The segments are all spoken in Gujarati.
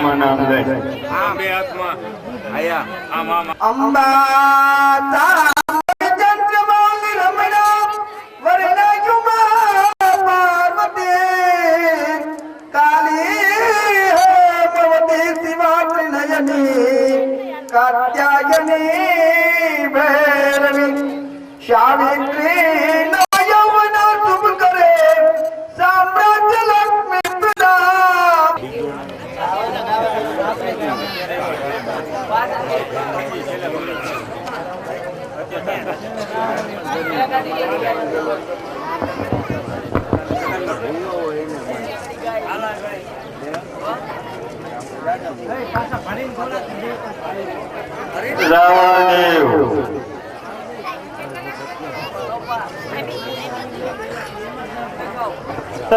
હાથમાં નામ લે આ બે હાથમાં આયા આમ આમ અંબા તારે કાત્યાયની ભૈરવી સાવિત્રી રાવણદેવ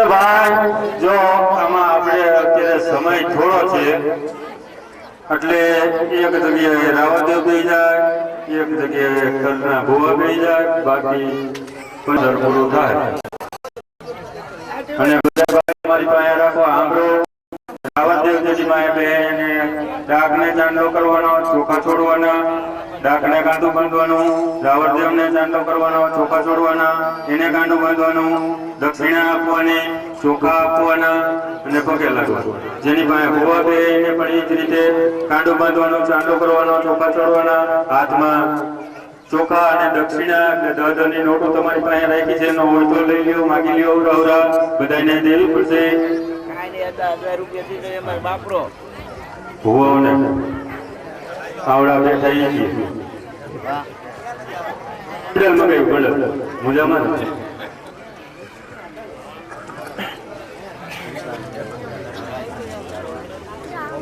ભાઈ જો આમાં આપણે અત્યારે સમય થોડો છે એટલે એક જગ્યાએ રાવદેવ બે જાય, એક જગ્યાએ કરના ભુવા બે જાય, બાકી પંદર થાય. અને બધા ભાઈ મારી પાસે રાખો આંબરો રાવદેવ જેની પાસે બે એને ડાકને ચાંદો કરવાનો, ચોખા છોડવાના, ડાકને કાંડું બાંધવાનું રાવણદેવને ચાંદો કરવાનો, ચોખા છોડવાના, એને કાંડું બાંધવાનું, દક્ષિણા આપવાની, ચોખા આપવાના અને પગે લાગવાનું. જેની પાસે હોવા બે એને પણ એ જ રીતે કાંડું બાંધવાનો ચાંડો કરવાનો ચોખા ચડવાના હાથમાં ચોખા અને દક્ષિણા એટલે ની નોટો તમારી પાસે રાખી છે એનો હોય તો લઈ લ્યો માગી લ્યો રવરા બધાને દેવી પડશે. વાપરો ભુવાઓને આવડા બેઠા છીએ. મજામાં ને?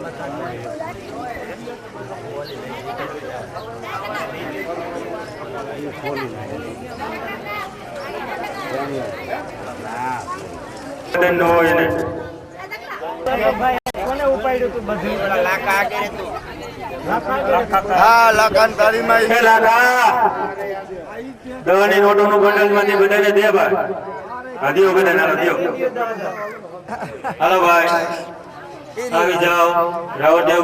બંધન ન હોય એને લાકા આગળ હતું હા લખન તારીમાં દવાની લાખા નું નોટોનું બંડલમાંથી બધાને દે ભાઈ દ્યો બધાને હાલો દ્યો હાલો ભાઈ. આવી જાઓ. રાવત દેવ